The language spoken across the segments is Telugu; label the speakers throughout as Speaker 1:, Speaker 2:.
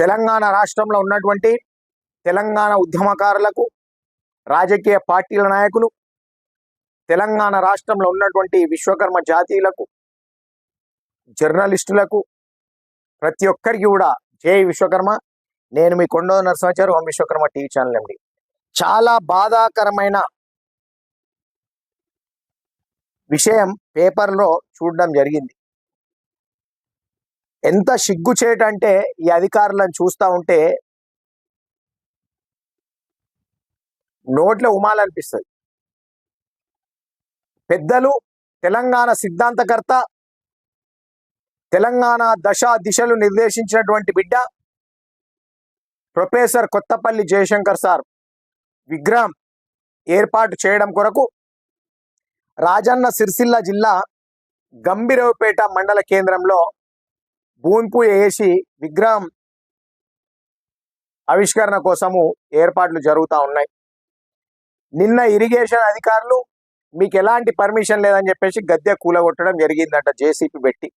Speaker 1: తెలంగాణ రాష్ట్రంలో ఉన్నటువంటి తెలంగాణ ఉద్యమకారులకు రాజకీయ పార్టీల నాయకులు తెలంగాణ రాష్ట్రంలో ఉన్నటువంటి విశ్వకర్మ జాతీయులకు జర్నలిస్టులకు ప్రతి ఒక్కరికి కూడా జై విశ్వకర్మ. నేను మీ కొండో నరసింహాచారు ఓం విశ్వకర్మ టీవీ ఛానల్ అండి చాలా బాధాకరమైన విషయం పేపర్లో చూడడం జరిగింది. ఎంత సిగ్గుచేటంటే ఈ అధికారులను చూస్తా ఉంటే నోట్లో ఉమాలనిపిస్తుంది పెద్దలు తెలంగాణ సిద్ధాంతకర్త తెలంగాణ దశ దిశలు నిర్దేశించినటువంటి బిడ్డ ప్రొఫెసర్ కొత్తపల్లి జయశంకర్ సార్ విగ్రహం ఏర్పాటు చేయడం కొరకు రాజన్న సిరిసిల్ల జిల్లా గంభీరవపేట మండల కేంద్రంలో భూమిపూజ చేసి విగ్రహం ఆవిష్కరణ కోసము ఏర్పాట్లు జరుగుతూ ఉన్నాయి. నిన్న ఇరిగేషన్ అధికారులు మీకు ఎలాంటి పర్మిషన్ లేదని చెప్పేసి గద్దె కూలగొట్టడం జరిగిందంట జేసీపీ పెట్టి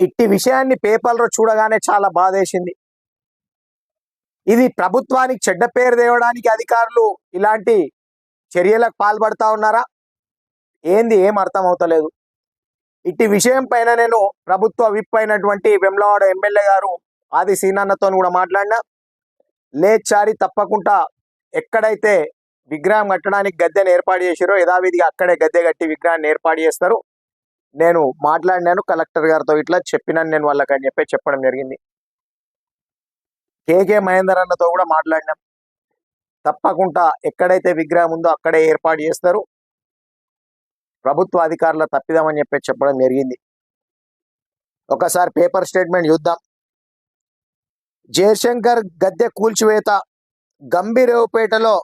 Speaker 1: ఇట్టి విషయాన్ని పేపర్లో చూడగానే చాలా బాధేసింది. ఇది ప్రభుత్వానికి చెడ్డ పేరు తేవడానికి అధికారులు ఇలాంటి చర్యలకు పాల్పడతా ఉన్నారా? ఏంది ఏం అర్థం అవుతలేదు ఇట్టి విషయం పైన నేను ప్రభుత్వ విప్ అయినటువంటి వెమ్లవాడ ఎమ్మెల్యే గారు ఆది సీనాన్నతో కూడా మాట్లాడినా. లేచారి తప్పకుండా ఎక్కడైతే విగ్రహం కట్టడానికి గద్దెను ఏర్పాటు చేశారో యథావిధిగా అక్కడే గద్దె కట్టి విగ్రహాన్ని ఏర్పాటు చేస్తారు. నేను మాట్లాడినాను కలెక్టర్ గారితో ఇట్లా చెప్పినాను నేను వాళ్ళకి అని చెప్పి చెప్పడం జరిగింది. కేకే మహేందర్ అన్నతో కూడా మాట్లాడినాం. తప్పకుండా ఎక్కడైతే విగ్రహం ఉందో అక్కడే ఏర్పాటు చేస్తారు. ప్రభుత్వ అధికారుల తప్పిదామని చెప్పి చెప్పడం జరిగింది. ఒకసారి పేపర్ స్టేట్మెంట్ చూద్దాం. జయశంకర్ గద్దె కూల్చివేత గంభీరేవుపేటలో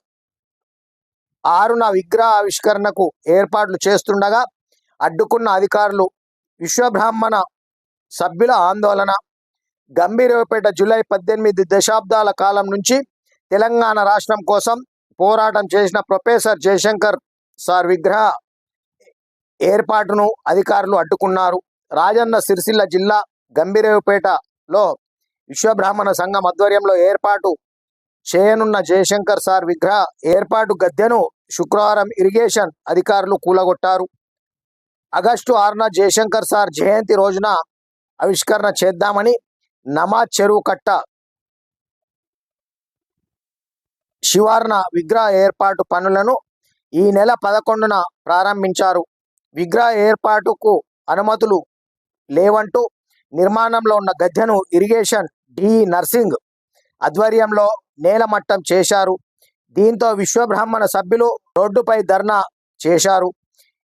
Speaker 1: ఆరున విగ్రహ ఆవిష్కరణకు ఏర్పాట్లు చేస్తుండగా అడ్డుకున్న అధికారులు విశ్వబ్రాహ్మణ సభ్యుల ఆందోళన గంభీరపేట జూలై పద్దెనిమిది దశాబ్దాల కాలం నుంచి తెలంగాణ రాష్ట్రం కోసం పోరాటం చేసిన ప్రొఫెసర్ జయశంకర్ సార్ విగ్రహ ఏర్పాటును అధికారులు అడ్డుకున్నారు. రాజన్న సిరిసిల్ల జిల్లా గంభీరేవుపేటలో విశ్వబ్రాహ్మణ సంఘం ఆధ్వర్యంలో ఏర్పాటు చేయనున్న జయశంకర్ సార్ విగ్రహ ఏర్పాటు గద్దెను శుక్రవారం ఇరిగేషన్ అధికారులు కూలగొట్టారు. ఆగస్టు ఆరున జయశంకర్ సార్ జయంతి రోజున ఆవిష్కరణ చేద్దామని నమాజ్ చెరువు కట్ట శివార్న విగ్రహ ఏర్పాటు పనులను ఈ నెల పదకొండున ప్రారంభించారు. విగ్రహ ఏర్పాటుకు అనుమతులు లేవంటూ నిర్మాణంలో ఉన్న గద్దెను ఇరిగేషన్ డి నర్సింగ్ ఆధ్వర్యంలో నేలమట్టం చేశారు. దీంతో విశ్వబ్రాహ్మణ సభ్యులు రోడ్డుపై ధర్నా చేశారు.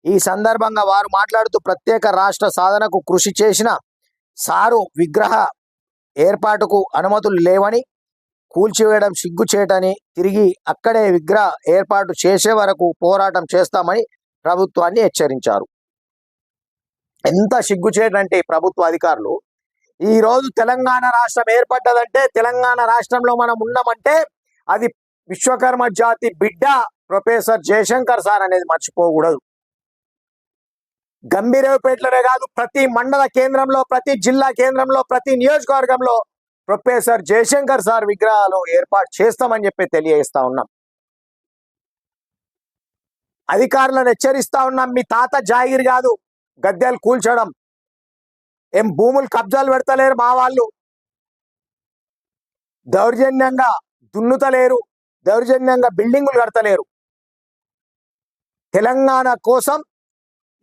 Speaker 1: ఈ సందర్భంగా వారు మాట్లాడుతూ ప్రత్యేక రాష్ట్ర సాధనకు కృషి చేసిన సారు విగ్రహ ఏర్పాటుకు అనుమతులు లేవని కూల్చివేయడం సిగ్గుచేటని తిరిగి అక్కడే విగ్రహ ఏర్పాటు చేసే వరకు పోరాటం చేస్తామని ప్రభుత్వాన్ని హెచ్చరించారు. ఎంత సిగ్గుచేటంటే ఈ ప్రభుత్వ అధికారులు. ఈ రోజు తెలంగాణ రాష్ట్రం ఏర్పడ్డదంటే తెలంగాణ రాష్ట్రంలో మనం ఉన్నామంటే అది విశ్వకర్మ జాతి బిడ్డ ప్రొఫెసర్ జయశంకర్ సార్ అనేది మర్చిపోకూడదు. గంభీరపేటలోనే కాదు ప్రతి మండల కేంద్రంలో ప్రతి జిల్లా కేంద్రంలో ప్రతి నియోజకవర్గంలో ప్రొఫెసర్ జయశంకర్ సార్ విగ్రహాలు ఏర్పాటు చేస్తామని చెప్పి తెలియజేస్తా ఉన్నాం. అధికారులను హెచ్చరిస్తా ఉన్నాం. మీ తాత జాగిరి కాదు. గద్దెలు కూల్చడం. ఏం భూములు కబ్జాలు పెడతలేరు మా వాళ్ళు. దౌర్జన్యంగా దున్నుతలేరు. దౌర్జన్యంగా బిల్డింగులు కడతలేరు. తెలంగాణ కోసం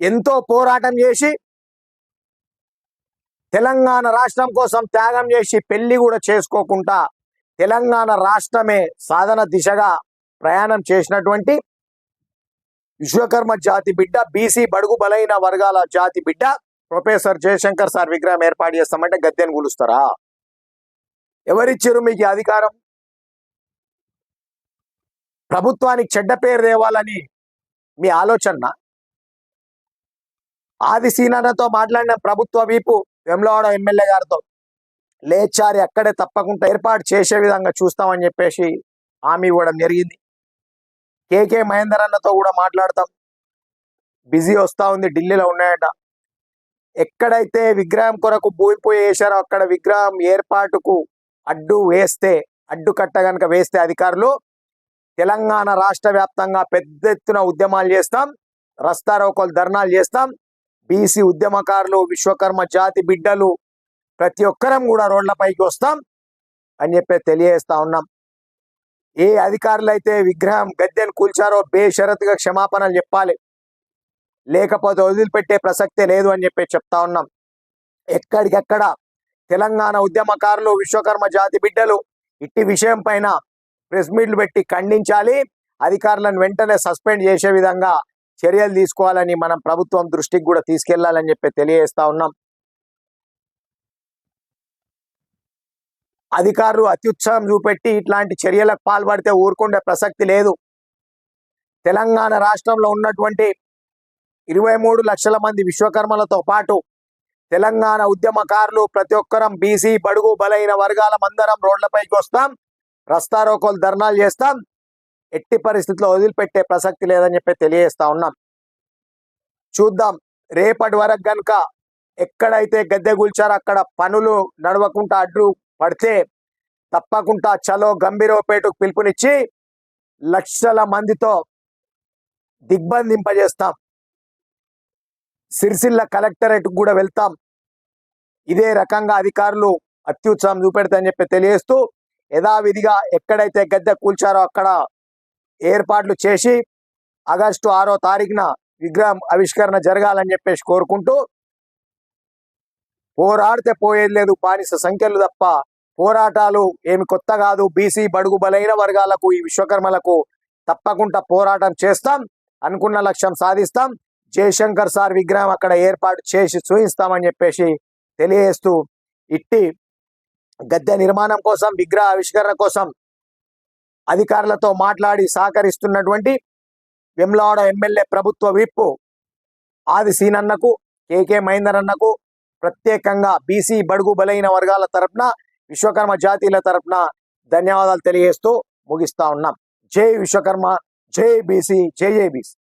Speaker 1: ఎంతో పోరాటం చేసి తెలంగాణ రాష్ట్రం కోసం త్యాగం చేసి పెళ్ళి కూడా చేసుకోకుండా తెలంగాణ రాష్ట్రమే సాధన దిశగా ప్రయాణం చేసినటువంటి విశ్వకర్మ జాతి బిడ్డ బీసీ బడుగు బలైన వర్గాల జాతి బిడ్డ ప్రొఫెసర్ జయశంకర్ సార్ విగ్రహం ఏర్పాటు చేస్తామంటే గద్దెను కూలుస్తారా? ఎవరిచ్చారు మీకు అధికారం? ప్రభుత్వానికి చెడ్డ పేరు తేవాలని మీ ఆలోచన? ఆది సీనాతో మాట్లాడిన ప్రభుత్వ వీపు వెమ్లవాడ ఎమ్మెల్యే గారితో లేచారి అక్కడే తప్పకుండా ఏర్పాటు చేసే విధంగా చూస్తామని చెప్పేసి హామీ ఇవ్వడం జరిగింది. కేకే మహేందర్ అన్నతో కూడా మాట్లాడతాం. బిజీ వస్తా ఉంది ఢిల్లీలో ఉన్నాయట. ఎక్కడైతే విగ్రహం కొరకు భూమి పూజ చేశారో అక్కడ విగ్రహం ఏర్పాటుకు అడ్డు వేస్తే అడ్డుకట్ట కనుక వేస్తే అధికారులు తెలంగాణ రాష్ట్ర వ్యాప్తంగా పెద్ద ఎత్తున ఉద్యమాలు చేస్తాం రస్తారోకోలు ధర్నాలు చేస్తాం. బీసీ ఉద్యమకారులు విశ్వకర్మ జాతి బిడ్డలు ప్రతి ఒక్కరం కూడా రోడ్లపైకి వస్తాం అని చెప్పి తెలియజేస్తా ఉన్నాం. ఏ అధికారులు అయితే విగ్రహం గద్దెను కూల్చారో బేషరతుగా క్షమాపణలు చెప్పాలి. లేకపోతే వదిలిపెట్టే ప్రసక్తే లేదు అని చెప్పి చెప్తా ఉన్నాం. ఎక్కడికెక్కడ తెలంగాణ ఉద్యమకారులు విశ్వకర్మ జాతి బిడ్డలు ఇట్టి విషయం పైన ప్రెస్ మీట్లు పెట్టి ఖండించాలి. అధికారులను వెంటనే సస్పెండ్ చేసే విధంగా చర్యలు తీసుకోవాలని మనం ప్రభుత్వం దృష్టికి కూడా తీసుకెళ్ళాలని చెప్పి తెలియజేస్తా ఉన్నాం. అధికారులు అత్యుత్సాహం చూపెట్టి ఇట్లాంటి చర్యలకు పాల్పడితే ఊరుకుండే ప్రసక్తి లేదు. తెలంగాణ రాష్ట్రంలో ఉన్నటువంటి ఇరవై మూడు లక్షల మంది విశ్వకర్మలతో పాటు తెలంగాణ ఉద్యమకారులు ప్రతి ఒక్కరం బీసీ బడుగు బలైన వర్గాల మందరం రోడ్లపైకి వస్తాం. రస్తారోకోలు ధర్నాలు చేస్తాం. ఎట్టి పరిస్థితుల్లో వదిలిపెట్టే ప్రసక్తి లేదని చెప్పి తెలియజేస్తా ఉన్నాం. చూద్దాం. రేపటి వరకు గనుక ఎక్కడైతే గద్దె కూల్చారో అక్కడ పనులు నడవకుండా అడ్డు పడితే తప్పకుండా చలో గంభీరపేటకు పిలుపునిచ్చి లక్షల మందితో దిగ్బంధింపజేస్తాం. సిరిసిల్ల కలెక్టరేట్కు కూడా వెళ్తాం. ఇదే రకంగా అధికారులు అత్యుత్సాహం చూపెడతాయని చెప్పి తెలియజేస్తూ యథావిధిగా ఎక్కడైతే గద్దె కూల్చారో అక్కడ ఏర్పాట్లు చేసి ఆగస్టు ఆరో తారీఖున విగ్రహం ఆవిష్కరణ జరగాలని చెప్పేసి కోరుకుంటూ పోరాడితే పోయేది లేదు బానిస సంఖ్యలు తప్ప పోరాటాలు ఏమి కొత్త కాదు. బీసీ బడుగు బలైన వర్గాలకు ఈ విశ్వకర్మలకు తప్పకుండా పోరాటం చేస్తాం అనుకున్న లక్ష్యం సాధిస్తాం. జయశంకర్ సార్ విగ్రహం అక్కడ ఏర్పాటు చేసి చూపిస్తామని చెప్పేసి తెలియజేస్తూ ఇట్టి గద్దె నిర్మాణం కోసం విగ్రహ ఆవిష్కరణ కోసం అధికారులతో మాట్లాడి సహకరిస్తున్నటువంటి వెమ్లవాడ ఎమ్మెల్యే ప్రభుత్వ విప్ ఆది సీనన్నకు కేకే మహేందర్ అన్నకు ప్రత్యేకంగా బీసీ బడుగు బలైన వర్గాల తరపున విశ్వకర్మ జాతీయుల తరపున ధన్యవాదాలు తెలియజేస్తూ ముగిస్తా ఉన్నాం. జై విశ్వకర్మ జై బీసీ జై జై బీసీ.